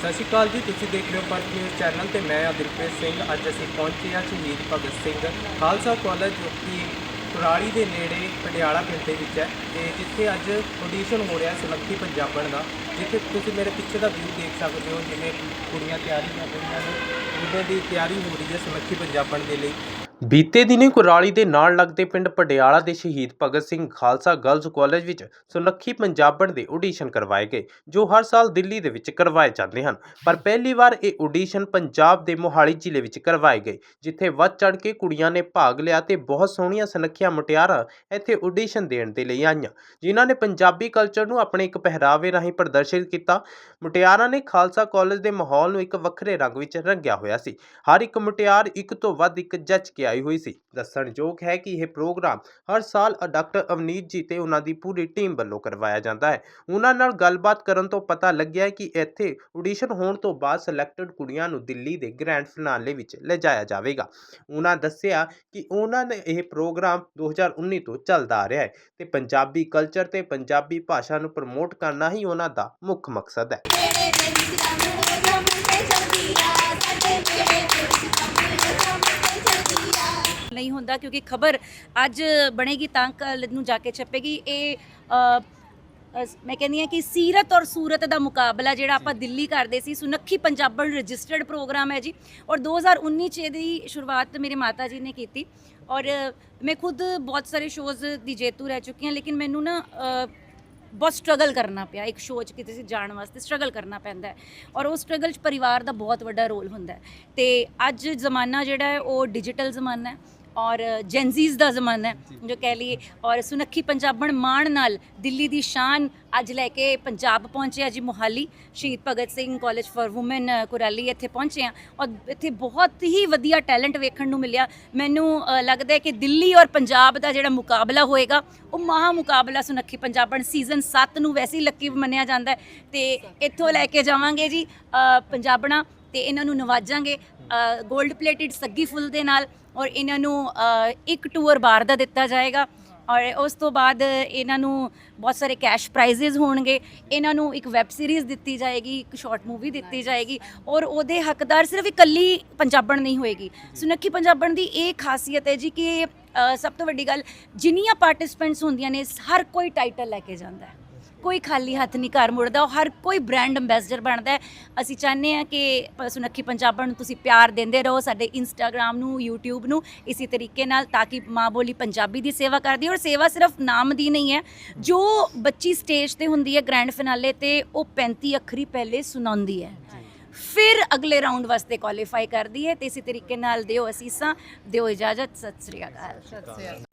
ਸਤਿ ਸ਼੍ਰੀ ਅਕਾਲ ਜੀ, ਤੁਸੀਂ ਦੇਖ ਰਹੇ ਹੋ ਭਾਰਤ ਨਿਊਜ਼ ਚੈਨਲ ਤੇ ਮੈਂ ਹਾਂ ਸਿੰਘ। ਅੱਜ ਅਸੀਂ ਪਹੁੰਚੇ ਹਾਂ ਸ਼ਹੀਦ ਭਗਤ ਸਿੰਘ ਖਾਲਸਾ ਕਾਲਜ, ਜੋ ਕਿ ਕੁਰਾਲੀ ਦੇ ਨੇੜੇ ਪਟਿਆਲਾ ਪਿੰਡ ਦੇ ਵਿੱਚ ਹੈ ਤੇ ਜਿੱਥੇ ਅੱਜ ਆਡੀਸ਼ਨ ਹੋ ਰਿਹਾ ਸੁਲੱਖੀ ਪੰਜਾਬਣ ਦਾ, ਜਿੱਥੇ ਤੁਸੀਂ ਮੇਰੇ ਪਿੱਛੇ ਦਾ ਵਿਊ ਦੇਖ ਸਕਦੇ ਹੋ, ਜਿਵੇਂ ਕੁੜੀਆਂ ਤਿਆਰੀ ਕਰ ਰਹੀਆਂ ਨੇ ਉਹਦੇ ਦੀ ਤਿਆਰੀ ਹੋ ਰਹੀ ਹੈ ਸੁਲੱਖੀ ਪੰਜਾਬਣ ਦੇ ਲਈ। ਬੀਤੇ ਦਿਨੀ ਕੁਰਾਲੀ ਦੇ ਨਾਲ ਲੱਗਦੇ ਪਿੰਡ ਪਟਿਆਲਾ ਦੇ ਸ਼ਹੀਦ ਭਗਤ ਸਿੰਘ ਖਾਲਸਾ ਗਰਲਜ਼ ਕਾਲਜ ਵਿੱਚ ਸੁਨੱਖੀ ਪੰਜਾਬਣ ਦੇ ਆਡੀਸ਼ਨ ਕਰਵਾਏ ਗਏ, ਜੋ ਹਰ ਸਾਲ ਦਿੱਲੀ ਦੇ ਵਿੱਚ ਕਰਵਾਏ ਜਾਂਦੇ ਹਨ। ਪਰ ਪਹਿਲੀ ਵਾਰ ਇਹ ਆਡੀਸ਼ਨ ਪੰਜਾਬ ਦੇ ਮੋਹਾਲੀ ਜ਼ਿਲ੍ਹੇ ਵਿੱਚ ਕਰਵਾਏ ਗਏ, ਜਿੱਥੇ ਵੱਧ ਚੜ ਕੇ ਕੁੜੀਆਂ ਨੇ ਭਾਗ ਲਿਆ ਤੇ ਬਹੁਤ ਸੋਹਣੀਆਂ ਸੁਨੱਖੀਆਂ ਮੁਟਿਆਰਾਂ ਇੱਥੇ ਆਡੀਸ਼ਨ ਦੇਣ ਦੇ ਲਈ ਆਈਆਂ, ਜਿਨ੍ਹਾਂ ਨੇ ਪੰਜਾਬੀ ਕਲਚਰ ਨੂੰ ਆਪਣੇ ਇੱਕ ਪਹਿਰਾਵੇ ਰਾਹੀਂ ਪ੍ਰਦਰਸ਼ਿਤ ਕੀਤਾ। ਮੁਟਿਆਰਾਂ ਨੇ ਖਾਲਸਾ ਕਾਲਜ ਦੇ ਮਾਹੌਲ ਨੂੰ ਇੱਕ ਵੱਖਰੇ ਰੰਗ ਵਿੱਚ ਰੰਗਿਆ ਹੋਇਆ ਸੀ। ਹਰ ਇੱਕ ਮੁਟਿਆਰ ਇੱਕ ਤੋਂ ਵੱਧ ਇੱਕ ਜੱਜ ਕੇ ਆਈ ਹੋਈ ਸੀ। ਦੱਸਣਯੋਗ ਹੈ ਕਿ ਇਹ ਪ੍ਰੋਗਰਾਮ ਹਰ ਸਾਲ ਡਾਕਟਰ ਅਵਨੀਤ ਜੀ ਤੇ ਉਹਨਾਂ ਦੀ ਪੂਰੀ ਟੀਮ ਵੱਲੋਂ ਕਰਵਾਇਆ ਜਾਂਦਾ ਹੈ। ਉਹਨਾਂ ਨਾਲ ਗੱਲਬਾਤ ਕਰਨ ਤੋਂ ਪਤਾ ਲੱਗਿਆ ਕਿ ਇੱਥੇ ਆਡੀਸ਼ਨ ਹੋਣ ਤੋਂ ਬਾਅਦ ਸਿਲੈਕਟਡ ਕੁੜੀਆਂ ਨੂੰ ਦਿੱਲੀ ਦੇ ਗ੍ਰੈਂਡ ਫਿਨਾਲੇ ਵਿੱਚ ਲਿਜਾਇਆ ਜਾਵੇਗਾ। ਉਹਨਾਂ ਦੱਸਿਆ ਕਿ ਉਹਨਾਂ ਨੇ ਇਹ ਪ੍ਰੋਗਰਾਮ 2019 ਤੋਂ ਚੱਲਦਾ ਆ ਰਿਹਾ ਹੈ ਤੇ ਪੰਜਾਬੀ ਕਲਚਰ ਤੇ ਪੰਜਾਬੀ ਭਾਸ਼ਾ ਨੂੰ ਪ੍ਰਮੋਟ ਕਰਨਾ ਹੀ ਉਹਨਾਂ ਦਾ ਮੁੱਖ ਮਕਸਦ ਹੈ ਤੇਰੇ ਦੇ ਵਿੱਚ ਸਾਹਮਣੇ ਸਾਹਮਣੇ ਚਲਦੀ ਆ ਸਾਡੇ ਤੇਰੇ ਦੇ ਵਿੱਚ ਸਾਹਮਣੇ ਸਾਹਮਣੇ ਚਲਦੀ ਆ ਨਹੀਂ ਹੁੰਦਾ ਕਿਉਂਕਿ ਖਬਰ ਅੱਜ ਬਣੇਗੀ ਤਾਂ ਕੱਲ ਨੂੰ ਜਾ ਕੇ ਛਪੇਗੀ। ਇਹ ਅਸ- ਮੈਂ ਕਹਿੰਦੀ ਹਾਂ ਕਿ ਸੀਰਤ ਔਰ ਸੂਰਤ ਦਾ ਮੁਕਾਬਲਾ ਜਿਹੜਾ ਆਪਾਂ ਦਿੱਲੀ ਕਰਦੇ ਸੀ ਸੁਨੱਖੀ ਪੰਜਾਬਣ ਰਜਿਸਟਰਡ ਪ੍ਰੋਗਰਾਮ ਹੈ ਜੀ। ਔਰ 2019 ਚ ਇਹਦੀ ਸ਼ੁਰੂਆਤ ਮੇਰੇ ਮਾਤਾ ਜੀ ਨੇ ਕੀਤੀ। ਔਰ ਮੈਂ ਖੁਦ ਬਹੁਤ ਸਾਰੇ ਸ਼ੋਜ਼ ਦੀ ਜੇਤੂ ਰਹਿ ਚੁੱਕੀ ਹਾਂ ਲੇਕਿਨ ਮੈਨੂੰ ਨਾ ਅ, ਬਹੁਤ ਸਟਰਗਲ ਕਰਨਾ ਪਿਆ। ਇੱਕ ਸ਼ੋਅ 'ਚ ਕਿਤੇ ਸੀ ਜਾਣ ਵਾਸਤੇ ਸਟਰਗਲ ਕਰਨਾ ਪੈਂਦਾ ਹੈ। ਔਰ ਉਹ ਸਟਰਗਲ 'ਚ ਪਰਿਵਾਰ ਦਾ ਬਹੁਤ ਵੱਡਾ ਰੋਲ ਹੁੰਦਾ ਹੈ। ਤੇ ਅੱਜ ਜ਼ਮਾਨਾ ਜਿਹੜਾ ਹੈ ਉਹ ਡਿਜੀਟਲ ਜ਼ਮਾਨਾ ਹੈ। ਔਰ ਜੈਨਜ਼ੀਜ਼ ਦਾ ਜ਼ਮਾਨਾ ਹੈ ਜੋ। ਕਹਿ ਲਈਏ। ਔਰ ਸੁਨੱਖੀ ਪੰਜਾਬਣ ਮਾਣ ਨਾਲ ਦਿੱਲੀ ਦੀ ਸ਼ਾਨ ਅੱਜ ਲੈ ਕੇ ਪੰਜਾਬ ਪਹੁੰਚੇ ਆ ਜੀ Mohali. Shaheed Bhagat Singh college for women Kurali ਇੱਥੇ ਪਹੁੰਚੇ ਆ ਔਰ ਇੱਥੇ ਬਹੁਤ ਹੀ ਵਧੀਆ ਟੈਲੈਂਟ ਵੇਖਣ ਨੂੰ ਮਿਲਿਆ। ਮੈਨੂੰ ਲੱਗਦਾ ਹੈ ਕਿ ਦਿੱਲੀ ਔਰ ਪੰਜਾਬ ਦਾ ਜਿਹੜਾ ਮੁਕਾਬਲਾ ਹੋਏਗਾ ਉਹ ਮਹਾ ਮੁਕਾਬਲਾ ਸੁਨੱਖੀ ਪੰਜਾਬਣ ਸੀਜ਼ਨ 7 ਨੂੰ ਵੈਸੇ ਹੀ ਲੱਕੀ ਮੰਨਿਆ ਜਾਂਦਾ ਤੇ ਇੱਥੋਂ ਲੈ ਕੇ ਜਾਵਾਂਗੇ ਜੀ ਪੰਜਾਬਣਾ। ਤੇ ਇਹਨਾਂ ਨੂੰ ਨਵਾਜਾਂਗੇ 골ਡ ਪਲੇਟਡ ਸੱਗੀ ਫੁੱਲ ਦੇ ਨਾਲ ਔਰ ਇਹਨਾਂ ਨੂੰ ਇੱਕ ਟੂਰ ਬਾਰ ਦਾ ਦਿੱਤਾ ਜਾਏਗਾ ਔਰ ਉਸ ਤੋਂ ਬਾਅਦ ਇਹਨਾਂ ਨੂੰ ਬਹੁਤ ਸਾਰੇ ਕੈਸ਼ ਪ੍ਰਾਈਜ਼ਸ ਹੋਣਗੇ। ਇਹਨਾਂ ਨੂੰ ਇੱਕ ਵੈਬ ਸੀਰੀਜ਼ ਦਿੱਤੀ ਜਾਏਗੀ ਇੱਕ ਸ਼ਾਰਟ ਮੂਵੀ ਦਿੱਤੀ ਜਾਏਗੀ ਔਰ ਉਹਦੇ ਹੱਕਦਾਰ ਸਿਰਫ ਇਕੱਲੀ ਪੰਜਾਬਣ ਨਹੀਂ ਹੋਏਗੀ। ਸੁਨੱਖੀ ਪੰਜਾਬਣ ਦੀ ਇਹ ਖਾਸੀਅਤ ਹੈ ਜੀ ਕਿ ਸਭ ਤੋਂ ਵੱਡੀ ਗੱਲ ਜਿੰਨੀਆਂ ਪਾਰਟਿਸਪੈਂਟਸ ਹੁੰਦੀਆਂ ਨੇ ਹਰ ਕੋਈ ਟਾਈਟਲ ਲੈ ਕੇ ਜਾਂਦਾ ਹੈ। ਕੋਈ ਖਾਲੀ ਹੱਥ ਨਹੀਂ ਘਰ ਮੁੜਦਾ, ਉਹ ਹਰ ਕੋਈ ਬ੍ਰਾਂਡ ਐਮਬੈਸਡਰ ਬਣਦਾ ਹੈ। ਅਸੀਂ ਚਾਹੁੰਦੇ ਹਾਂ ਕਿ ਸੁਨੱਖੀ ਪੰਜਾਬਣ ਨੂੰ ਤੁਸੀਂ ਪਿਆਰ ਦਿੰਦੇ ਰਹੋ, ਸਾਡੇ ਇੰਸਟਾਗ੍ਰam ਨੂੰ, YouTube ਨੂੰ, ਇਸੇ ਤਰੀਕੇ ਨਾਲ ਤਾਂ ਕਿ ਮਾਂ ਬੋਲੀ ਪੰਜਾਬੀ ਦੀ ਸੇਵਾ ਕਰਦੀ ਔਰ ਸੇਵਾ ਸਿਰਫ ਨਾਮ ਦੀ ਨਹੀਂ ਹੈ, ਜੋ ਬੱਚੀ ਸਟੇਜ ਤੇ ਹੁੰਦੀ ਹੈ ਗ੍ਰੈਂਡ ਫਿਨਾਲੇ ਤੇ, ਉਹ 35 ਅੱਖਰੀ ਪਹਿਲੇ ਸੁਣਾਉਂਦੀ ਹੈ। ਫਿਰ ਅਗਲੇ ਰਾਊਂਡ ਵਾਸਤੇ ਕੁਆਲੀਫਾਈ ਕਰਦੀ ਹੈ ਤੇ ਇਸੇ ਤਰੀਕੇ ਨਾਲ ਦਿਓ ਅਸੀਸਾਂ, ਦਿਓ ਇਜਾਜ਼ਤ, ਸਤਿ ਸ਼੍ਰੀ ਅਕਾਲ। ਸਤਿ ਸ੍ਰੀ ਅਕਾਲ।